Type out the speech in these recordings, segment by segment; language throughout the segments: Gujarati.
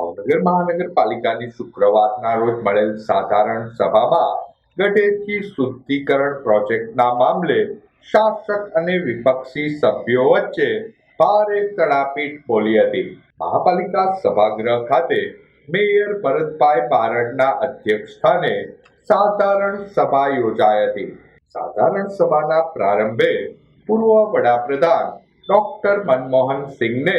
ભાવનગર મહાનગરપાલિકાની શુક્રવારના રોજ મળેલ સાધારણ સભામાં ગઢેચી શુદ્ધિકરણ પ્રોજેક્ટના મામલે શાસક અને વિપક્ષી સભ્યો વચ્ચે ભારે તડાપીટ બોલી હતી. મહાપાલિકા સભાગૃહ ખાતે મેયર ભરતભાઈ બારડના અધ્યક્ષ સ્થાને સાધારણ સભા યોજાઈ હતી. સાધારણ સભાના પ્રારંભે પૂર્વ વડાપ્રધાન ડોક્ટર મનમોહન સિંહને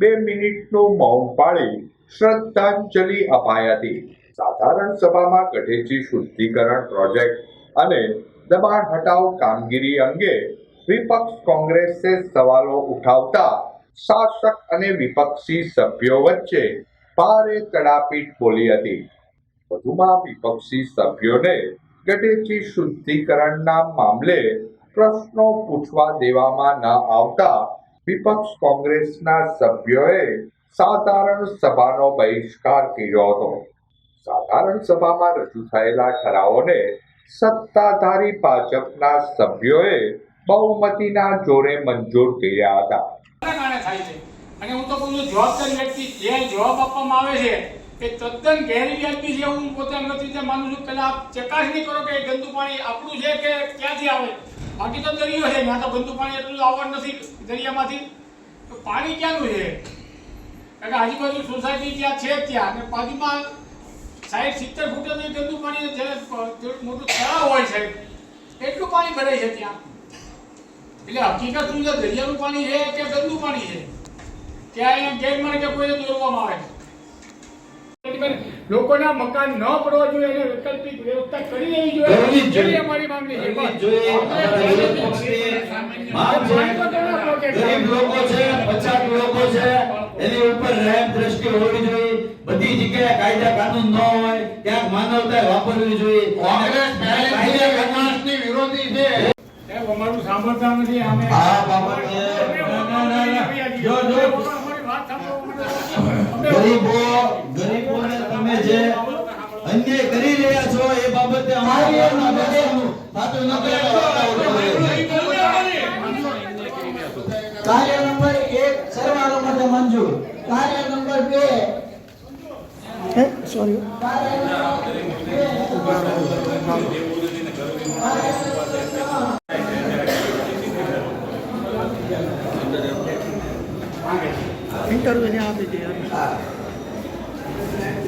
બે મિનિટનું મૌન પાળી શ્રદ્ધાંજલિ અપાઈ હતી સાધારણ સભામાં ગઢેચી શુદ્ધિકરણ પ્રોજેક્ટ અને દબાણ હટાવ કામગીરી અંગે વિપક્ષ કોંગ્રેસે સવાલો ઉઠાવતા શાસક અને વિપક્ષી સભ્યો વચ્ચે ભારે તડાપીટ બોલી હતી. વધુમાં વિપક્ષી સભ્યોને ગઢેચી શુદ્ધિકરણના મામલે પ્રશ્નો પૂછવા દેવામાં ન આવતા વિપક્ષ કોંગ્રેસના સભ્યોએ સાધારણ સભાનો બહિષ્કાર કર્યો હતો. સાધારણ સભામાં રજૂ થયેલા ઠરાવોને સત્તાધારી ભાજપના સભ્યોએ બહુમતીના જોરે મંજૂર કર્યા હતા. અને હું તો કહું છું, જવાબદાર વ્યક્તિ જે જવાબ આપવામાં આવે છે, એ તદ્દન ગેરવ્યાજબી છે. હું પોતે અંગત રીતે માનું છું, પહેલા ચકાસણી કરો કે ગંદુ પાણી આપણું છે કે ક્યાંથી આવે? બાકી તો દરિયો છે, ત્યાં તો ગંદુ પાણી એટલું આવવાનું નથી દરિયામાંથી. તો પાણી ક્યાંનું છે? કારણ આજુબાજુ સોસાયટી જ્યાં છે ત્યાં. અને બાજુમાં સાઈડ સિત્તેર ફૂટ ગંદુ પાણી મોટું તળાવ હોય છે એટલું પાણી ભરાય છે ત્યાં. એટલે હકીકત શું છે દરિયાનું પાણી છે કે ગંદુ પાણી છે? ત્યાં અહીંયા ગેરમાર્ગે કોઈને દોરવામાં આવે છે લોકોના મકાન ન પડવા જોઈએ એને વૈકલ્પિક વ્યવસ્થા કરી લેવી જોઈએ. જોઈએ. અમારી માંગણી છે. ગરીબ લોકો છે પછાત લોકો છે એની ઉપર રહેમ દ્રષ્ટિ હોવી જોઈએ. બધી જગ્યાએ કાયદા કાનૂન ન હોય ક્યાંક માનવતા વાપરવી જોઈએ. કોંગ્રેસ કાયદા કાનૂનની વિરોધી છે. સાહેબ, અમારું સાંભળતા નથી અમે આ બાબતે ના, ના, ના, ના. જો, જો. અમારી વાત સાંભળો અમે- ગરીબો ગરીબોને તમે જે અન્યાય કરી રહ્યા છો એ બાબતે અમારી ના નથી કાર્ય નંબર એક સર્વાનુમતે મંજૂર કાર્ય નંબર બે. સોરી ઇન્ટરવ્યુ ને આપી દે